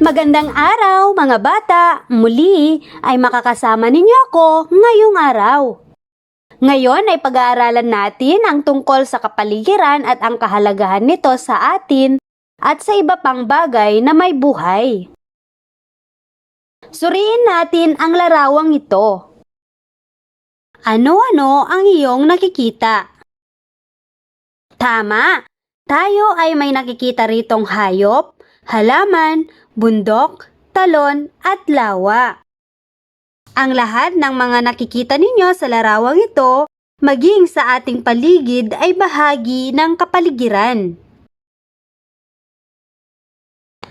Magandang araw mga bata! Muli ay makakasama ninyo ako ngayong araw. Ngayon ay pag-aaralan natin ang tungkol sa kapaligiran at ang kahalagahan nito sa atin at sa iba pang bagay na may buhay. Suriin natin ang larawang ito. Ano-ano ang iyong nakikita? Tama! Tayo ay may nakikita ritong hayop, halaman, bundok, talon at lawa. Ang lahat ng mga nakikita ninyo sa larawang ito, maging sa ating paligid ay bahagi ng kapaligiran.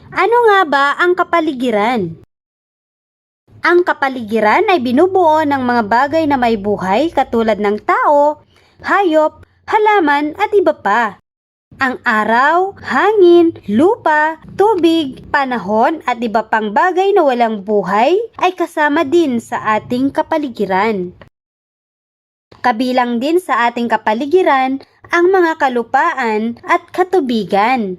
Ano nga ba ang kapaligiran? Ang kapaligiran ay binubuo ng mga bagay na may buhay katulad ng tao, hayop, halaman at iba pa. Ang araw, hangin, lupa, tubig, panahon at iba pang bagay na walang buhay ay kasama din sa ating kapaligiran. Kabilang din sa ating kapaligiran ang mga kalupaan at katubigan.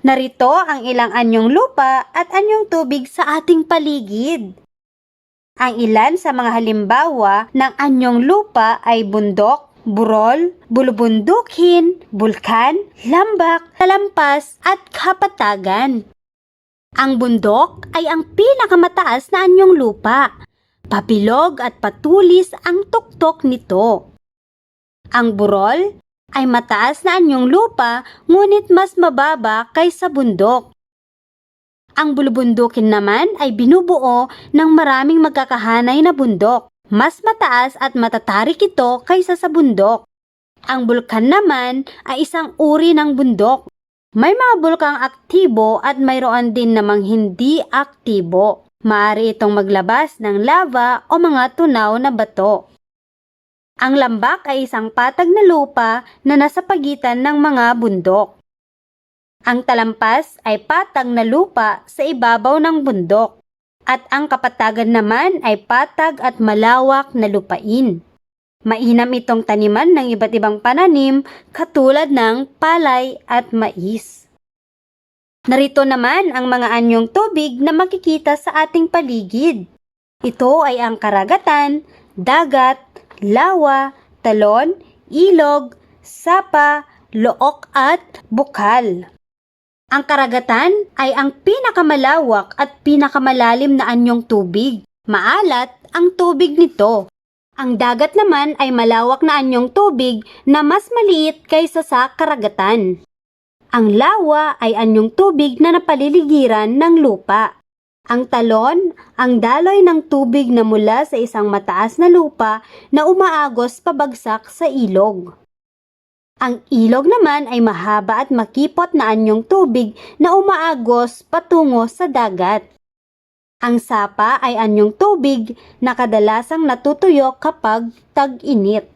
Narito ang ilang anyong lupa at anyong tubig sa ating paligid. Ang ilan sa mga halimbawa ng anyong lupa ay bundok, burol, bulubundukin, bulkan, lambak, talampas at kapatagan. Ang bundok ay ang pinakamataas na anyong lupa. Papilog at patulis ang tuktok nito. Ang burol ay mataas na anyong lupa ngunit mas mababa kaysa bundok. Ang bulubundukin naman ay binubuo ng maraming magkakahanay na bundok. Mas mataas at matatarik ito kaysa sa bundok. Ang bulkan naman ay isang uri ng bundok. May mga bulkang aktibo at mayroon din namang hindi aktibo. Maaari itong maglabas ng lava o mga tunaw na bato. Ang lambak ay isang patag na lupa na nasa pagitan ng mga bundok. Ang talampas ay patag na lupa sa ibabaw ng bundok at ang kapatagan naman ay patag at malawak na lupain. Mainam itong taniman ng iba't ibang pananim katulad ng palay at mais. Narito naman ang mga anyong tubig na makikita sa ating paligid. Ito ay ang karagatan, dagat, lawa, talon, ilog, sapa, look at bukal. Ang karagatan ay ang pinakamalawak at pinakamalalim na anyong tubig. Maalat ang tubig nito. Ang dagat naman ay malawak na anyong tubig na mas maliit kaysa sa karagatan. Ang lawa ay anyong tubig na napaliligiran ng lupa. Ang talon, ang daloy ng tubig na mula sa isang mataas na lupa na umaagos pabagsak sa ilog. Ang ilog naman ay mahaba at makipot na anyong tubig na umaagos patungo sa dagat. Ang sapa ay anyong tubig na kadalasang natutuyo kapag tag-init.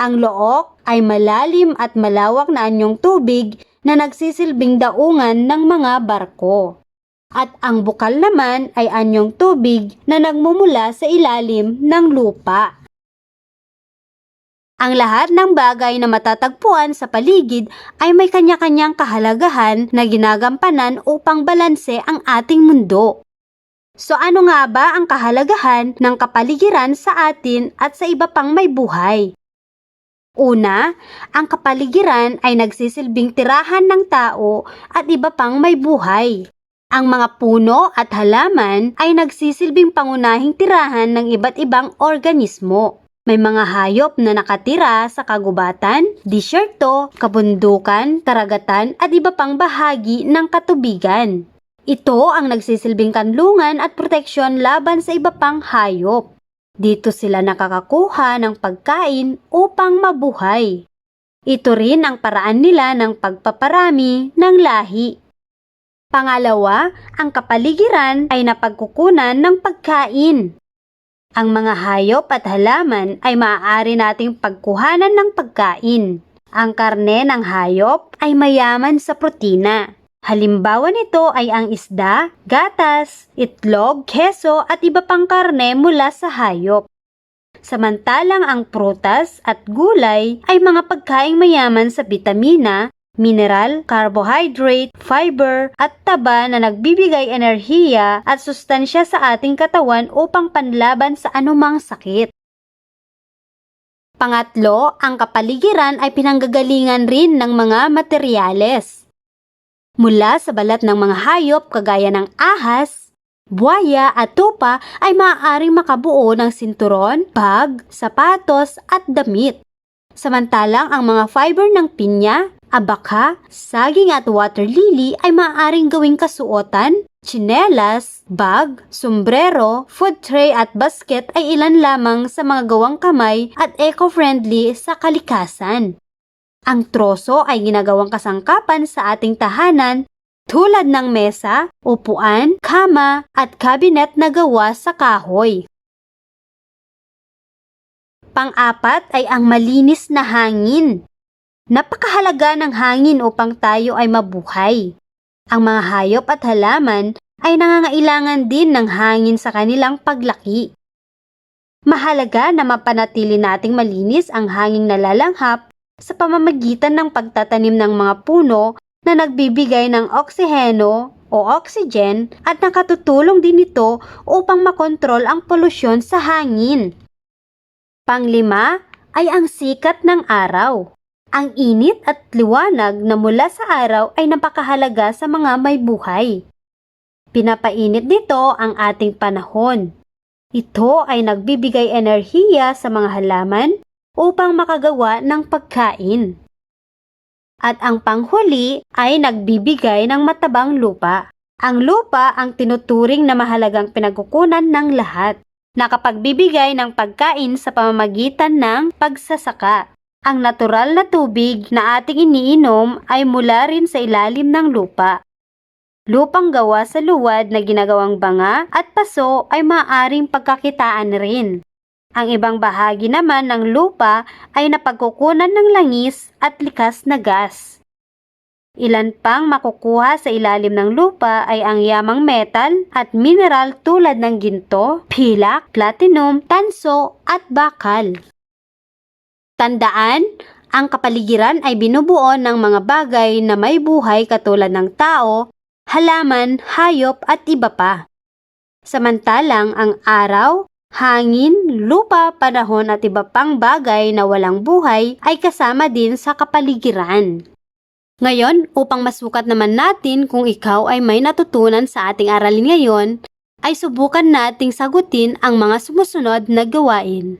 Ang look ay malalim at malawak na anyong tubig na nagsisilbing daungan ng mga barko. At ang bukal naman ay anyong tubig na nagmumula sa ilalim ng lupa. Ang lahat ng bagay na matatagpuan sa paligid ay may kanya-kanyang kahalagahan na ginagampanan upang balanse ang ating mundo. So ano nga ba ang kahalagahan ng kapaligiran sa atin at sa iba pang may buhay? Una, ang kapaligiran ay nagsisilbing tirahan ng tao at iba pang may buhay. Ang mga puno at halaman ay nagsisilbing pangunahing tirahan ng iba't ibang organismo. May mga hayop na nakatira sa kagubatan, disyerto, kabundukan, karagatan at iba pang bahagi ng katubigan. Ito ang nagsisilbing kanlungan at proteksyon laban sa iba pang hayop. Dito sila nakakakuha ng pagkain upang mabuhay. Ito rin ang paraan nila ng pagpaparami ng lahi. Pangalawa, ang kapaligiran ay napagkukunan ng pagkain. Ang mga hayop at halaman ay maaari nating pagkuhanan ng pagkain. Ang karne ng hayop ay mayaman sa protina. Halimbawa nito ay ang isda, gatas, itlog, keso at iba pang karne mula sa hayop. Samantalang ang prutas at gulay ay mga pagkaing mayaman sa bitamina, mineral, carbohydrate, fiber at taba na nagbibigay enerhiya at sustansya sa ating katawan upang panlaban sa anumang sakit. Pangatlo, ang kapaligiran ay pinanggagalingan rin ng mga materyales. Mula sa balat ng mga hayop kagaya ng ahas, buwaya at tupa ay maaaring makabuo ng sinturon, bag, sapatos at damit. Samantalang ang mga fiber ng pinya, abaka, saging at water lily ay maaaring gawing kasuotan, tsinelas, bag, sombrero, food tray at basket ay ilan lamang sa mga gawang kamay at eco-friendly sa kalikasan. Ang troso ay ginagawang kasangkapan sa ating tahanan tulad ng mesa, upuan, kama at kabinet na gawa sa kahoy. Pang-apat ay ang malinis na hangin. Napakahalaga ng hangin upang tayo ay mabuhay. Ang mga hayop at halaman ay nangangailangan din ng hangin sa kanilang paglaki. Mahalaga na mapanatili nating malinis ang hanging nalalanghap sa pamamagitan ng pagtatanim ng mga puno na nagbibigay ng oksiheno o oxygen at nakatutulong din ito upang makontrol ang polusyon sa hangin. Panglima ay ang sikat ng araw. Ang init at liwanag na mula sa araw ay napakahalaga sa mga may buhay. Pinapainit nito ang ating panahon. Ito ay nagbibigay enerhiya sa mga halaman upang makagawa ng pagkain. At ang panghuli ay nagbibigay ng matabang lupa. Ang lupa ang tinuturing na mahalagang pinagkukunan ng lahat. Nakapagbibigay ng pagkain sa pamamagitan ng pagsasaka. Ang natural na tubig na ating iniinom ay mula rin sa ilalim ng lupa. Lupang gawa sa luwad na ginagawang banga at paso ay maaring pagkakitaan rin. Ang ibang bahagi naman ng lupa ay napagkukunan ng langis at likas na gas. Ilan pang makukuha sa ilalim ng lupa ay ang yamang metal at mineral tulad ng ginto, pilak, platinum, tanso at bakal. Tandaan, ang kapaligiran ay binubuo ng mga bagay na may buhay katulad ng tao, halaman, hayop at iba pa. Samantalang ang araw, hangin, lupa, panahon at iba pang bagay na walang buhay ay kasama din sa kapaligiran. Ngayon, upang masukat naman natin kung ikaw ay may natutunan sa ating aralin ngayon, ay subukan nating sagutin ang mga sumusunod na gawain.